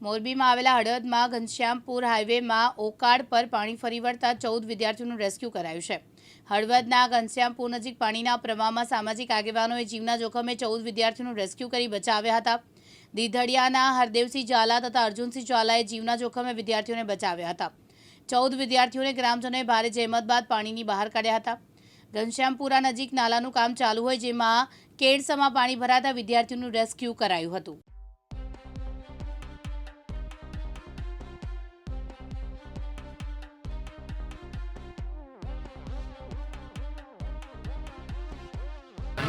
મોરબીમાં આવેલા હળવદમાં ઘનશ્યામપુર હાઈવેમાં ઓકાડ પર પાણી ફરી વળતા ચૌદ વિદ્યાર્થીઓનું રેસ્ક્યુ કરાયું છે. હળવદના ઘનશ્યામપુર નજીક પાણીના પ્રવાહમાં સામાજિક આગેવાનોએ જીવના જોખમે ચૌદ વિદ્યાર્થીઓનું રેસ્ક્યુ કરી બચાવ્યા હતા. દીધડિયાના હરદેવસિંહ ઝાલા તથા અર્જુનસિંહ ઝાલાએ જીવના જોખમે વિદ્યાર્થીઓને બચાવ્યા હતા. ચૌદ વિદ્યાર્થીઓને ગ્રામજનોએ ભારે જહેમત બાદ પાણીની બહાર કાઢ્યા હતા. ઘનશ્યામપુરા નજીક નાલાનું કામ ચાલુ હોય જેમાં કેડસમાં પાણી ભરાતા વિદ્યાર્થીઓનું રેસ્ક્યુ કરાયું હતું.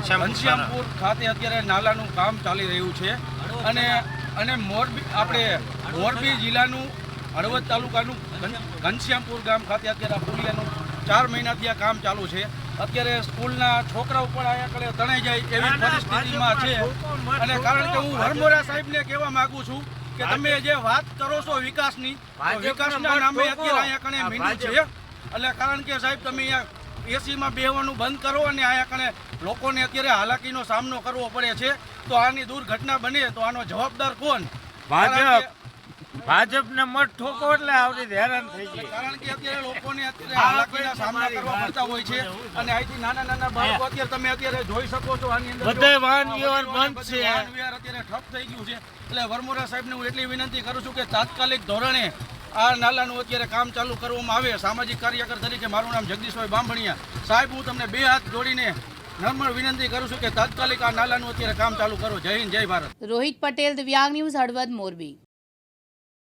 ઘનશ્યામપુર ખાતે અત્યારે નાલાનું કામ ચાલી રહ્યું છે. અને અને મોરબી આપણે મોરબી જિલ્લાનું હળવદ તાલુકાનું ઘનશ્યામપુર ગામ ખાતે અત્યારે આ પુલિયાનું ચાર મહિનાથી આ કામ ચાલુ છે. અત્યારે સ્કૂલના છોકરાઓ પણ આયા કડે તણાઈ જાય એવી પરિસ્થિતિમાં છે. અને કારણ કે હું હરમોરા સાહેબને કહેવા માંગુ છું કે તમે જે વાત કરો છો વિકાસની વિકાસના નામે અત્યારે અહીંયા કણે મીંડું છે. એટલે કારણ કે સાહેબ તમે અહીંયા એસીમાં બેહવાનું બંધ કરો અને આ કણે લોકોને અત્યારે હાલાકીનો સામનો કરવો પડે છે. તો આની દુર્ઘટના બને તો આનો જવાબદાર કોણ? ભાજપ. ભાજપને મત ઠોકો એટલે આવડી હેરાન થઈ ગઈ. કારણ કે અત્યારે લોકોને અત્યારે હાલાકીના સામના કરવા પડતા હોય છે અને અહીંથી નાના નાના બાળકો અત્યારે તમે અત્યારે જોઈ શકો છો આની અંદર બધે વાહન વ્યવહાર બંધ છે. વાહન વ્યવહાર અત્યારે ઠપ થઈ ગયું છે. એટલે વરમોરા સાહેબને હું એટલી વિનંતી કરું છું કે તાત્કાલિક ધોરણે આ નાલાનું અત્યારે કામ ચાલુ કરવામાં આવે. સામાજિક કાર્યકર તરીકે મારું નામ જગદીશભાઈ બાંભણિયા. સાહેબ, હું તમને બે હાથ જોડીને નમ્ર વિનંતી કરું છું કે તાત્કાલિક આ નાલાનું અત્યારે કામ ચાલુ કરો. જય હિન્દ, જય ભારત. રોહિત પટેલ, દિવ્યાંગ ન્યૂઝ હળવદ મોરબી.